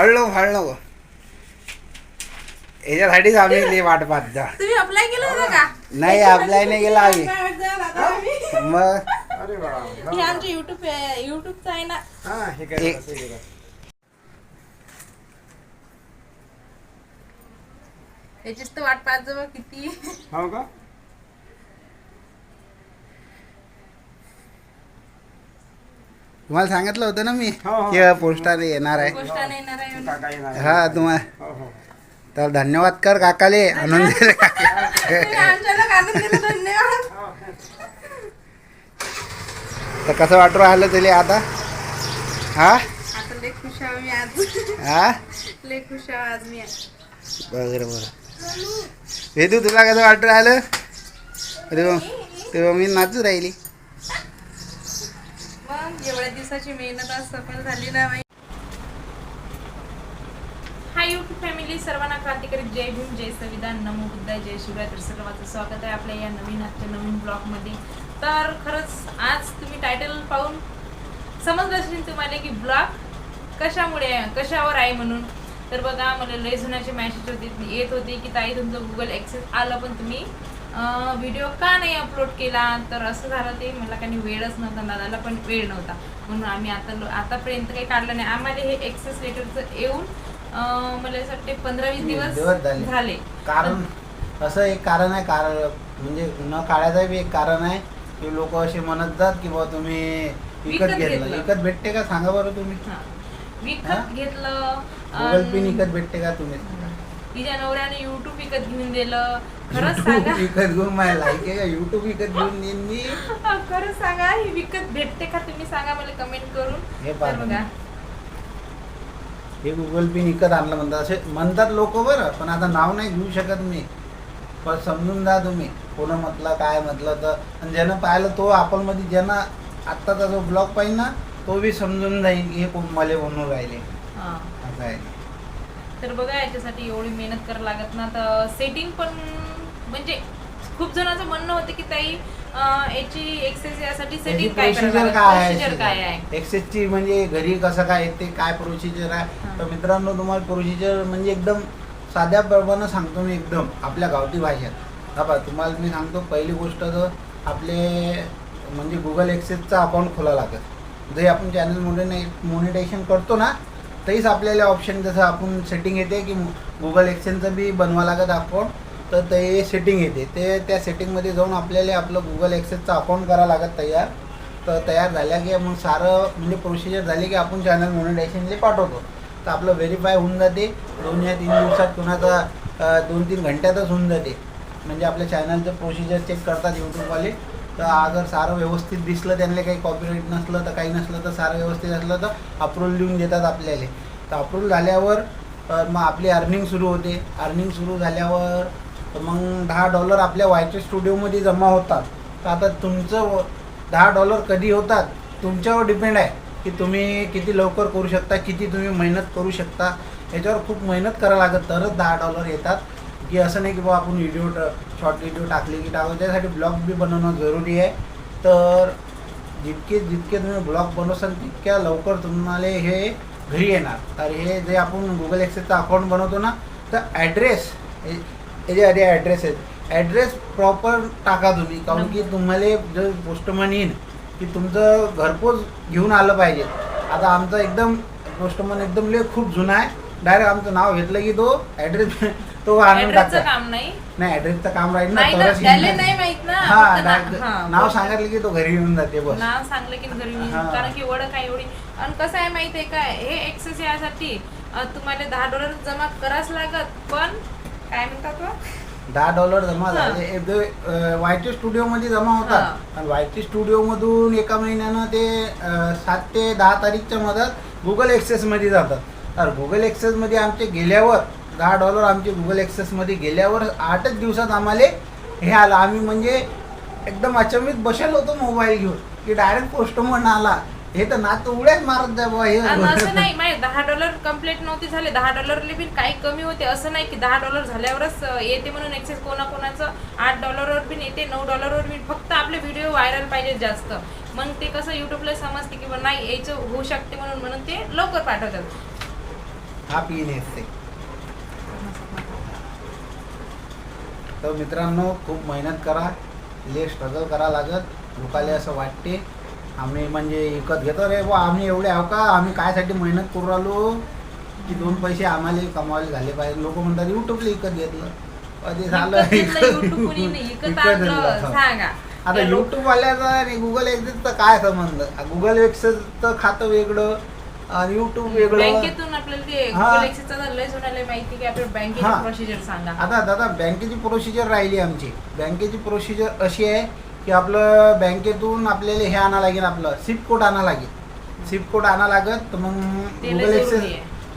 हळू हळू याच्यासाठीच आम्ही वाट पाहत जा. तुम्ही अप्लाय केलं होतं का? नाही अप्लाय नाही केला आम्ही. मग? अरे वा हे आमचे युट्यूब युट्यूबचं आहे ना. हा हे. याचीच तर वाट पाहत जाऊ किती. हो का? तुम्हाला सांगितलं होतं ना मी हो, हो. की पोस्टाने येणार आहे. गोष्टाने येणार आहे. म्हणून. काका येणार आहे. हा तुम्हाला हो हो. तर धन्यवाद कर काकाले आणून दिले तुम्ही आमच्याला काढून दिलं धन्यवाद. तर कसं वाटू राहिलं तुला आता? हा? आता लय खुश आहो मी आज. हा? लय खुश आहो आज मी. बरं बरं. वेदू तुला कसं वाटू राहिलं? अरे तेव्हा मी नाचू राहिली. एवढ्या दिवसाची मेहनत आज सफल झाली ना बाई. हाय युट्यूब फॅमिली सर्वांना क्रांतिकारी जय भीम जय संविधान नमो बुद्ध जय शिवराय. तर सर्वांचं स्वागत आहे आपल्या या नवीन आजच्या नवीन ब्लॉगमध्ये तर खरंच आज तुम्ही टायटल पाहून समजलं असेल तुम्हाला की ब्लॉग कशामुळे आहे कशावर आहे म्हणून. तर बघा मला लय जुन्याचे मॅसेज होते येत होते की ताई तुमचं गुगल ॲक्सेस आलं पण तुम्ही व्हिडिओ का नाही अपलोड केला? तर असं झालं ते. मला काही वेळच नव्हता दादाला पण वेळ नव्हता. म्हणून आम्ही आता आतापर्यंत काही काढलं नाही. आम्हाला हे एक्सेस लेटरचं येऊन मला असं वाटते पंधरा वीस दिवस झाले. कारण असं एक कारण आहे कारण म्हणजे न काढायचं बी एक कारण आहे. की लोक असे म्हणत जात की बा तुम्ही विकत घेतलं. विकत भेटते का? सांगा बरं तुम्ही? विकत घेतलं गुगल विकत भेटते का तुम्ही? तिच्या नवऱ्याने युट्यूब विकत घेऊन दिलं. खरंच सांगा. विकत घेऊन मला लाईक आहे का? युट्यूब विकत घेऊन देईन मी खरंच सांगा. ही विकत भेटते का तुम्ही? सांगा मला कमेंट करून. हे तर पहा बघा. हे गुगल पे विकत आणलं म्हणतात. असे म्हणतात लोक बरं पण आता नाव नाही घेऊ शकत मी. पण समजून जा तुम्ही. कोण म्हटलं काय म्हटलं तर. आणि ज्यानं पाहिलं तो आपण मध्ये ज्यानं आत्ताचा जो ब्लॉग पाहिजे ना तो बी समजून जाईल की हे कोण मला म्हणून राहिले. हा. असं आहे. तर बघा याच्यासाठी एवढी मेहनत करावं लागत ना. तर सेटिंग पण म्हणजे खूप जणांचं म्हणणं होतं की ताई अं, याची एक्सेस यासाठी त्याची सेटिंग काय प्रोसिजर काय प्रोसिजर काय आहे? आहे एक्सेसची म्हणजे घरी कसं काय येते काय प्रोसिजर आहे. तर मित्रांनो तुम्हाला प्रोसिजर म्हणजे एकदम साध्या प्रमाणे सांगतो मी एकदम आपल्या गावठी भाषेत. हा तुम्हाला मी सांगतो पहिली गोष्ट तर आपले म्हणजे गुगल एक्सेसचं अकाउंट खोला लागत जे आपण चॅनल मोने मोनिटायझेशन करतो ना तरीच आपल्याला ऑप्शन जसं आपण सेटिंग येते की गुगल एक्सेसचं बी बनवा लागत अकाउंट तर ते सेटिंग येते. ते त्या सेटिंगमध्ये जाऊन आपल्याला आपलं गुगल एक्सेसचं अकाउंट करावं लागत तयार. तर तयार झाल्या की मग सारं म्हणजे प्रोसिजर झाली की आपण चॅनल मोनिटायझेशनला पाठवतो. तर आपलं व्हेरीफाय होऊन जाते. दोन या तीन दिवसात कुणाचा दोन तीन घंट्यातच होऊन जाते. म्हणजे आपल्या चॅनलचं प्रोसिजर चेक करतात यूट्यूबवाले तर अगर सारं व्यवस्थित दिसलं त्यांना काही कॉपीराईट नसलं तर काही नसलं तर सारं व्यवस्थित असलं तर अप्रूव्हल देऊन देतात आपल्याला. तर अप्रूव्हल झाल्यावर मग आपली अर्निंग सुरू होते. अर्निंग सुरू झाल्यावर तर मग दहा डॉलर आपल्या वायचे स्टुडिओमध्ये जमा होतात. तर आता तुमचं व- दहा डॉलर कधी होतात तुमच्यावर डिपेंड आहे की तुम्ही किती लवकर करू शकता किती तुम्ही मेहनत करू शकता. याच्यावर खूप मेहनत करावं लागत तरच दहा डॉलर येतात. की असं नाही की बाबा आपण व्हिडिओ शॉर्ट व्हिडिओ टाकले की टाकू त्यासाठी ब्लॉग बी बनवणं जरुरी आहे. तर जितके जितके तुम्ही ब्लॉग बनवसाल तितक्या लवकर तुम्हाला हे घरी येणार. तर हे जे आपण गुगल एक्सेसचं अकाउंट बनवतो ना तर ॲड्रेस याचे आधी ॲड्रेस आहेत ॲड्रेस प्रॉपर टाका तुम्ही कारण की तुम्हाला जर पोस्टमन येईन की तुमचं घरपोच घेऊन आलं पाहिजे. आता आमचं एकदम पोस्टमन एकदम लय खूप जुना आहे. डायरेक्ट आमचं नाव घेतलं की तो ॲड्रेस तो आणून ऍड्रेसचं टाकतो काम नाही. नाही ॲड्रेसचं काम राहील ना तरच हा नाव. सांगितलं की तो घरी येऊन जाते बस. नाव सांगलं की घरी हा. कारण की ओळख आहे एवढी. आणि कसं आहे माहिती आहे काय हे एक्सेस यासाठी तुम्हाला दहा डॉलर जमा करावंच लागत पण काय म्हणतात? दहा डॉलर जमा. झाले. वायटी स्टुडिओमध्ये जमा होतात आणि वायटी स्टुडिओमधून एका महिन्यानं ते सात ते दहा तारीखच्या मधात गुगल एक्सेसमध्ये जातात. तर गुगल एक्सेसमध्ये आमचे गेल्यावर दहा डॉलर आमचे गुगल एक्सेसमध्ये गेल्यावर आठच दिवसात आम्हाला हे आलं. आम्ही म्हणजे एकदम अचंबित बसेल होतो मोबाईल घेऊन. की डायरेक्ट पोस्टमन आला. हे तर ना तर उड्याच मारत जा बुवा आणि असं हे नाही माहिती दहा डॉलर कंप्लीट नव्हते झाले दहा डॉलरले पण काही कमी होते. असं नाही की दहा डॉलर झाल्यावरच अं, येते म्हणून एक्सेस कोणाकोणाचं आठ डॉलरवर पण येते नऊ डॉलरवर पण फक्त आपले व्हिडिओ व्हायरल पाहिजे जास्त. मग ते कसं युट्यूबला समजते की बा नाही यायचं होऊ शकते म्हणून म्हणून ते लवकर पाठवतात. हा असते तर मित्रांनो खूप मेहनत करा. ले स्ट्रगल करा लागत. लोकाले असं वाटते. आम्ही म्हणजे विकत घेतो रे बा आम्ही एवढे आहो का? आम्ही कायसाठी मेहनत करू राहिलो? की दोन पैसे आम्हाला कमावले झाले पाहिजे. लोक म्हणतात युट्यूबला विकत घेतलं. कधी झालं? आता त्या लोक- युट्यूब वाल्याचा आणि गुगल एक्सेसचं काय संबंध? गुगल एक्सेसचं खातं वेगळं आणि युट्यूब वेगळं. बँकेतून आपल्याला ते. Google Access चा लय जोडायला माहिती की आपल्या बँकेची. प्रोसिजर सांगा. आता दादा बँकेची प्रोसिजर राहिली आमची. बँकेची प्रोसिजर अशी आहे की आपलं बँकेतून आपल्याला हे आणा लागेल आपलं सिप कोड आणा लागेल. सिप कोड आणा लागत तर मग ते गुगल एक्सेस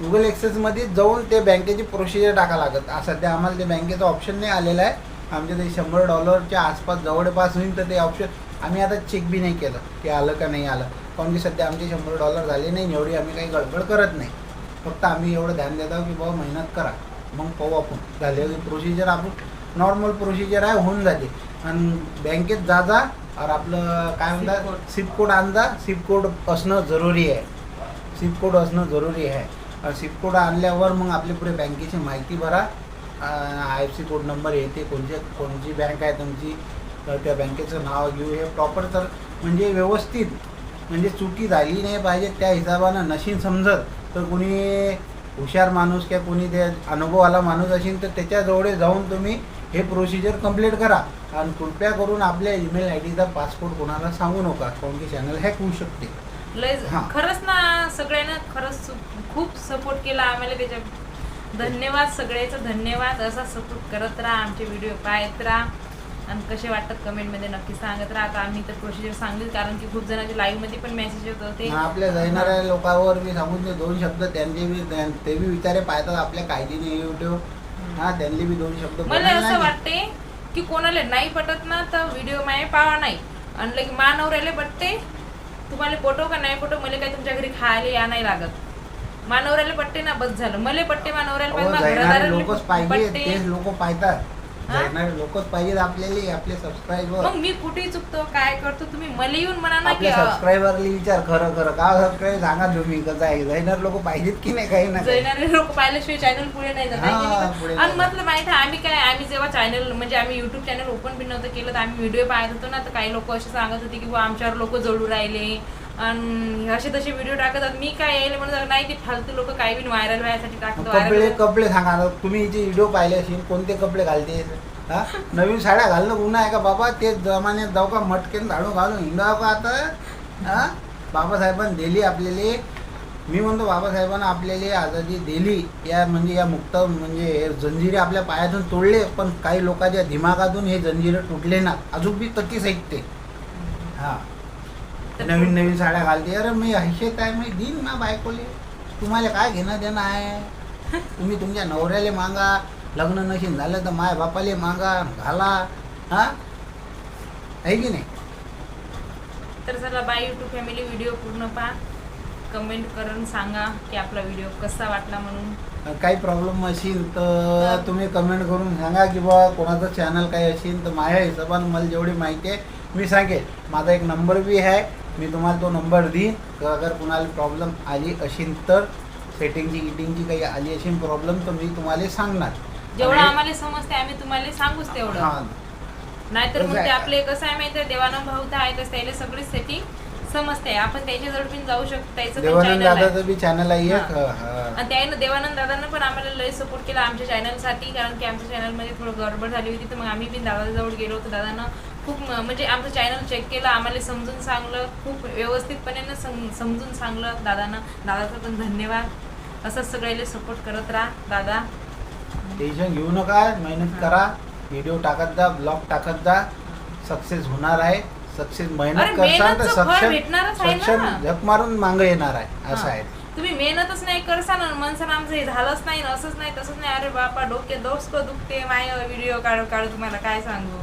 गुगल एक्सेसमध्ये जाऊन ते बँकेची प्रोसिजर टाका लागत. सध्या आम्हाला ते बँकेचं ऑप्शन नाही आलेलं आहे. आमच्या ते शंभर डॉलरच्या आसपास जवळपास होईल तर ते ऑप्शन आम्ही आता चेक बी नाही केलं की आलं का नाही आलं. कारण की सध्या आमचे शंभर डॉलर झाले नाही एवढी आम्ही काही गडबड करत नाही. फक्त आम्ही एवढं ध्यान देतो की बाबा मेहनत करा. मग पाहू आपण. झालेली प्रोसिजर आपण नॉर्मल प्रोसिजर आहे होऊन जाते. आणि बँकेत जा जा और आपलं काय म्हणतात. सिप कोड आणजा. सिप कोड असणं जरुरी आहे. सिप कोड असणं जरुरी आहे. आणि सिप कोड आणल्यावर मग आपली पुढे बँकेची माहिती भरा. I F C code number येते. कोणते कोणची बँक आहे तुमची तर त्या बँकेचं नाव घेऊ. हे प्रॉपर तर म्हणजे व्यवस्थित म्हणजे चुकी झाली नाही पाहिजे त्या हिशोबानं नशीन समजत. तर कुणी हुशार माणूस किंवा कुणी ते अनुभववाला माणूस असेल तर त्याच्याजवळ जाऊन तुम्ही हे प्रोसिजर कंप्लीट करा. आणि कृपया करून आपल्या ईमेल आय डीचा पासपोर्ट कोणाला सांगू नका कारण की चॅनल हॅक होऊ शकते. लय हा. खरंच ना सगळ्यांना खरंच सु- खूप सपोर्ट केला आम्हाला त्याच्या धन्यवाद सगळ्याचं धन्यवाद. असा सपोर्ट करत राहा आमचे व्हिडिओ पाहत राहा. आणि कसे वाटतात कमेंटमध्ये नक्की सांगत राहा. आता आम्ही तर प्रोसिजर सांगली कारण की खूप जणांचे लाईव्हमध्ये पण मेसेज येत होते. आणि आपल्या जाणाऱ्या लोकांवर मी सांगून ते दोन शब्द त्यांचे बी त्यां- ते बी विचारे पाहतात आपल्या काळजीने युट्यूब हा त्यांनी बी दोन शब्द मला बोलायला असं. वाटते की कोणाला नाही पटत ना तर व्हिडिओ माये पावा नाही आणि लगे मानवऱ्याला पटते तुम्हाला पटो का नाही पटो मला काही तुमच्या घरी खायला या नाही लागत मानवऱ्याला पटते ना बस झालं मला पटते मानवऱ्याला अहो, पण माझ्या जाणारे घरदाराला लोकच पाहिजे पटते. तेच लोक पाहतात जाणारे लोकच पाहिजेत आपल्याला आपले सबस्क्राईबर मग मी कुठे चुकतो काय करतो तुम्ही मला येऊन म्हणा ना की आपल्या विचार खरं खरं. का सबस्क्राईब सांगा तुम्ही कसं आहे? जाणार लोक पाहिजेत की नाही काही ना काही. लोक पाहिल्याशिवाय चॅनल पुढे नाही जात हा? पुढे आणि नाही म्हटलं माहिती आहे आम्ही काय आम्ही जेव्हा चॅनल म्हणजे आम्ही युट्यूब चॅनल ओपन बी नव्हतं केलं तर आम्ही व्हिडिओ पाहत होतो ना तर काही लोक असे सांगत होते की बुवा आमच्यावर लोक जोडू राहिले. आणि असे तसे व्हिडिओ टाकतात मी काय यायला म्हणत नाही ते फालतू लोक काही बी व्हायरल व्हायसाठी टाकतो कपडे viral कपडे सांगा तुम्ही जे व्हिडिओ पाहिले असेल कोणते कपडे घालते? हा? नवीन साड्या घालणं गुन्हा आहे का बाबा? ते जमान्यात जाऊ का मटकेन झाडू घालून हिंडाव का आता. हा? बाबासाहेबांनी दिली आपल्याला. मी म्हणतो बाबासाहेबांना आपल्याला आझादी दिली. या म्हणजे या मुक्त म्हणजे हे जंजिरे आपल्या पायातून तोडले पण काही लोकांच्या दिमागातून हे जंजिरे तुटले ना. अजून बी ततीच ऐकते हा. नवीन नवीन साड्या घालते. अरे मी हैशेत आहे मी देईन ना बायकोले? तुम्हाला काय घेणं देणं आहे? तुम्ही तुमच्या नवऱ्याले मागा लग्न नशीन झालं तर माय बापाले मागा घाला. हा? आहे की नाही? तर चला बाय युट्यूब फॅमिली व्हिडिओ पूर्ण पहा. कमेंट करून सांगा की आपला व्हिडिओ कसा वाटला म्हणून. काही प्रॉब्लेम असेल तर तुम्ही कमेंट करून सांगा की बा कोणाचं चॅनल काही असेल तर माझ्या हिशोबाने मला जेवढी माहिती आहे मी सांगेन माझा एक नंबर बी आहे. मी तुम्हाला तो नंबर देईन तर अगर कुणाला प्रॉब्लेम आली असेल तर सेटिंगची गिटिंगची काही आली असेल प्रॉब्लेम तर मी तुम्हाला सांगणार. जेवढं आणि- आम्हाला समजते आम्ही तुम्हाला सांगूच तेवढं. हा. नाहीतर मग कसं ते? आपले कसं आहे माहिती देवानं भाऊ आहे तर त्याला सगळी सेटिंग समजते आपण त्याच्याजवळ पण जाऊ शकतो त्याचं पण देवानंद चॅनल आहे. दादाचं बी चॅनल आहे एक. हा. हा. आणि त्यानं देवानंद दादांना पण आम्हाला लय सपोर्ट केला आमच्या चॅनलसाठी कारण की आमच्या चॅनलमध्ये थोडं गडबड झाली होती तर मग आम्ही पण दादाजवळ गेलो होतो. दादानं खूप म्हणजे आमचं चॅनल चेक केलं आम्हाला समजून सांगलं खूप व्यवस्थितपणे सम समजून सांगलं दादानं. दादाचा पण धन्यवाद. असंच सगळ्याला सपोर्ट करत राहा दादा. टेन्शन घेऊ नका मेहनत करा. व्हिडिओ टाकत जा ब्लॉग टाकत जा. सक्सेस होणार आहे. सक्सेस अरे, मेहनत करसाल तर मेहनतचं फळ सक्षम भेटणारच आहे ना. सक्षम झक मारून मांग येणार आहे असं. आहे. तुम्ही मेहनतच नाही करसान आणि मनसान आमचं हे झालंच नाही असंच नाही तसंच नाही. अरे बापा डोके डोसकं दुखते माय व्हिडिओ काढू काढू तुम्हाला काय सांगू?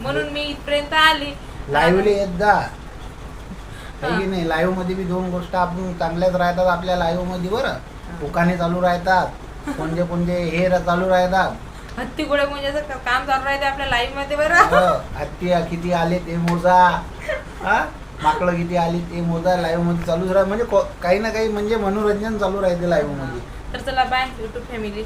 म्हणून मी इथपर्यंत आली. लाईव्हली येत जा हा. नाही लाईव्हमध्ये बी दोन गोष्ट आपण चांगल्याच राहतात आपल्या लाईव्हमध्ये बरं. दुकाने चालू राहतात कोणते कोणते हे र- चालू राहतात. हत्ती गोळ्या म्हणजे असं का- काम चालू राहते आपल्या लाईफमध्ये बरं. हं, हत्ती किती आले ते मोजा. हा? माकडं किती आली ते मोजा लाईव्हमध्ये चालूच राहत म्हणजे को- काही ना काही म्हणजे मनोरंजन चालू राहते लाईव्हमध्ये. तर चला बाय युट्यूब फॅमिली